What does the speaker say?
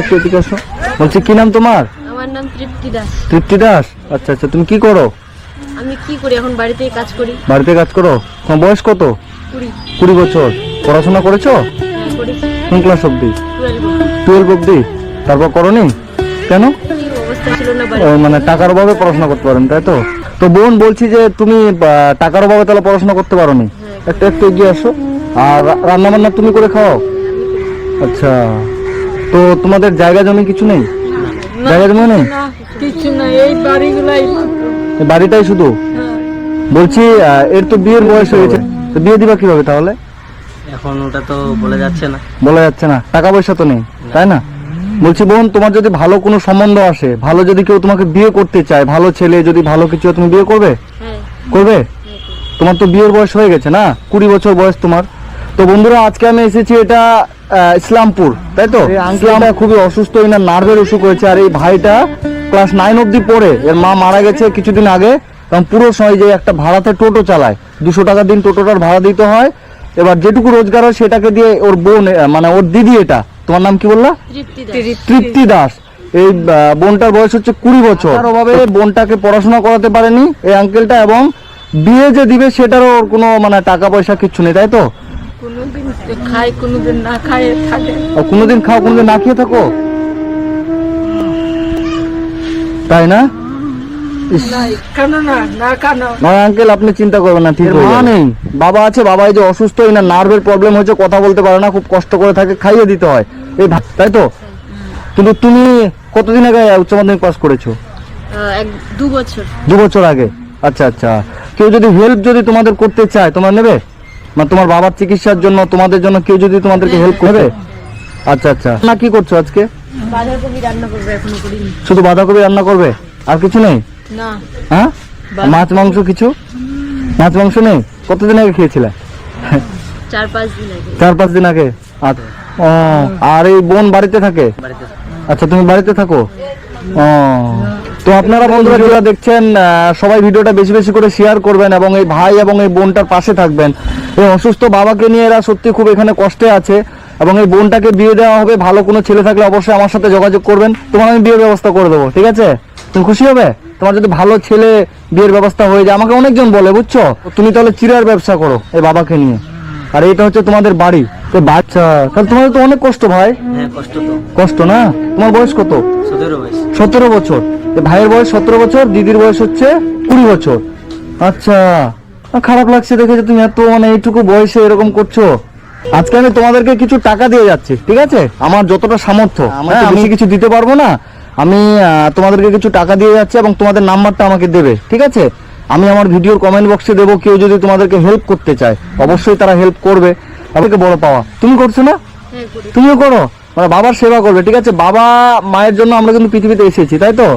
একটু এদিকে আসো বলছি কি নাম তোমার? আমার নাম তৃপ্তি দাস। তৃপ্তি দাস? আচ্ছা আচ্ছা তুমি কি করো? আমি কি করি? এখন বাড়িতেই কাজ করি। বাড়িতে কাজ করো? তোমার বয়স কত? কুড়ি। কুড়ি বছর। পড়াশোনা করেছ? হ্যাঁ, কোন ক্লাস অব্দি টুয়েলভ অব্দি তারপর করনি? কেন? না মানে টাকার অভাবে পড়াশোনা করতে পারেন তাই তো? তো বোন বলছি যে তুমি টাকার অভাবে তাহলে পড়াশোনা করতে পারোনি। একটু একটু এগিয়ে আসো। আর রান্না বান্না তুমি করে খাও? আচ্ছা। তো তোমাদের জায়গা জমি কিছু নেই? জায়গা জমি নেই? কিছু না এই বাড়িগুলাই এই বাড়িটাই শুধু? বলছি এর তো বিয়ের বয়স হয়েছে তো বিয়ে দিবা কীভাবে তাহলে? এখন ওটা তো বলে যাচ্ছে না। বলা যাচ্ছে না। টাকা পয়সা তো নেই তাই না? বলছি বোন তোমার যদি ভালো কোনো সম্বন্ধ আসে ভালো যদি কেউ তোমাকে বিয়ে করতে চায় ভালো ছেলে যদি ভালো কিছু তুমি বিয়ে করবে? হ্যাঁ। করবে? তোমার তো বিয়ের বয়স হয়ে গেছে না? কুড়ি বছর বয়স তোমার। তো বন্ধুরা আজকে আমি এসেছি এটা ইসলামপুর তাই তো? আঙ্কেলটা খুবই অসুস্থ না নার্ভের অসুখ হয়েছে আর এই ভাইটা ক্লাস নাইন অব্দি পড়ে। এর মা মারা গেছে কিছুদিন আগে কারণ পুরো সময় যে একটা ভাড়াতে টোটো চালায় দুশো টাকা দিন টোটোটার ভাড়া দিতে হয়। এবার যেটুকু রোজগার হয় সেটাকে দিয়ে ওর বোন মানে ওর দিদি এটা তোমার নাম কি বললা? তৃপ্তি দাস। এই বোনটার বয়স হচ্ছে কুড়ি বছর। তার অভাবে বোনটাকে পড়াশোনা করাতে পারেনি এই আঙ্কেলটা এবং বিয়ে যে দিবে সেটারও ওর কোনো মানে টাকা পয়সা কিচ্ছু নেই তাই তো? খাই কোনোদিন না খাই থাকে। আর কোনোদিন খাও কোনোদিন না খেয়ে থাকো? তাই না? আঙ্কেল আপনি চিন্তা করবেন না ঠিক মা নেই বাবা আছে বাবা এই যে অসুস্থ এই না নার্ভের প্রবলেম হয়েছে কথা বলতে পারে না খুব কষ্ট করে থাকে খাইয়ে দিতে হয়। এই তাই তো? কিন্তু তুমি কতদিন আগে উচ্চ মাধ্যমিক পাস করেছ? দু বছর। দু বছর আগে। আচ্ছা আচ্ছা। কেউ যদি হেল্প যদি তোমাদের করতে চায় তোমার নেবে? মানে তোমার বাবার চিকিৎসার জন্য তোমাদের জন্য কেউ যদি তোমাদেরকে হেল্প করবে আচ্ছা আচ্ছা। না কি করছ আজকে? বাঁধাকপি রান্না করবে এখনও করিনি। শুধু বাঁধাকপি রান্না করবে? আর কিছু নেই? না। হ্যাঁ? মাছ মাংস কিছু? মাছ মাংস নেই? কতদিন আগে খেয়েছিলে? চার পাঁচ দিন আগে। চার পাঁচ দিন আগে? আচ্ছা। ও আর এই বোন বাড়িতে থাকে? বাড়িতে। আচ্ছা তুমি বাড়িতে থাকো? ও। তো আপনারা বন্ধুরা যারা দেখছেন সবাই ভিডিওটা বেশি বেশি করে শেয়ার করবেন এবং এই ভাই এবং এই বোনটার পাশে থাকবেন। এই অসুস্থ বাবাকে নিয়ে এরা সত্যি খুব এখানে কষ্টে আছে এবং এই বোনটাকে বিয়ে দেওয়া হবে ভালো কোনো ছেলে থাকলে অবশ্যই আমার সাথে যোগাযোগ করবেন। তোমার আমি বিয়ের ব্যবস্থা করে দেবো ঠিক আছে? তুমি খুশি হবে? তোমার যদি ভালো ছেলে বিয়ের ব্যবস্থা হয়ে যায় আমাকে অনেকজন বলে বুঝছ? তুমি তাহলে চিরার ব্যবসা করো এই বাবাকে নিয়ে। আর এটা হচ্ছে তোমাদের বাড়ি। তো বাচ্চা তাহলে তোমাদের তো অনেক কষ্ট ভাই। হ্যাঁ কষ্ট না? তোমার বয়স কত? সতেরো বছর। ভাইয়ের বয়স সতেরো বছর দিদির বয়স হচ্ছে কুড়ি বছর। আচ্ছা খারাপ লাগছে দেখে যে তুমি এত মানে এইটুকু বয়সে এরকম করছ। আজকে আমি তোমাদেরকে কিছু টাকা দিয়ে যাচ্ছি ঠিক আছে? আমার যতটা সামর্থ্য হ্যাঁ, আমি কিছু দিতে পারব না। আমি তোমাদেরকে কিছু টাকা দিয়ে যাচ্ছি এবং তোমাদের নাম্বারটা আমাকে দেবে ঠিক আছে? আমি আমার ভিডিওর কমেন্ট বক্সে দেবো কেউ যদি তোমাদেরকে হেল্প করতে চায় অবশ্যই তারা হেল্প করবে। আমাকে বড় পাওয়া। তুমি করছ না? হ্যাঁ তুমিও করো। মানে বাবার সেবা করবে ঠিক আছে? বাবা মায়ের জন্য আমরা কিন্তু পৃথিবীতে এসেছি তাই তো?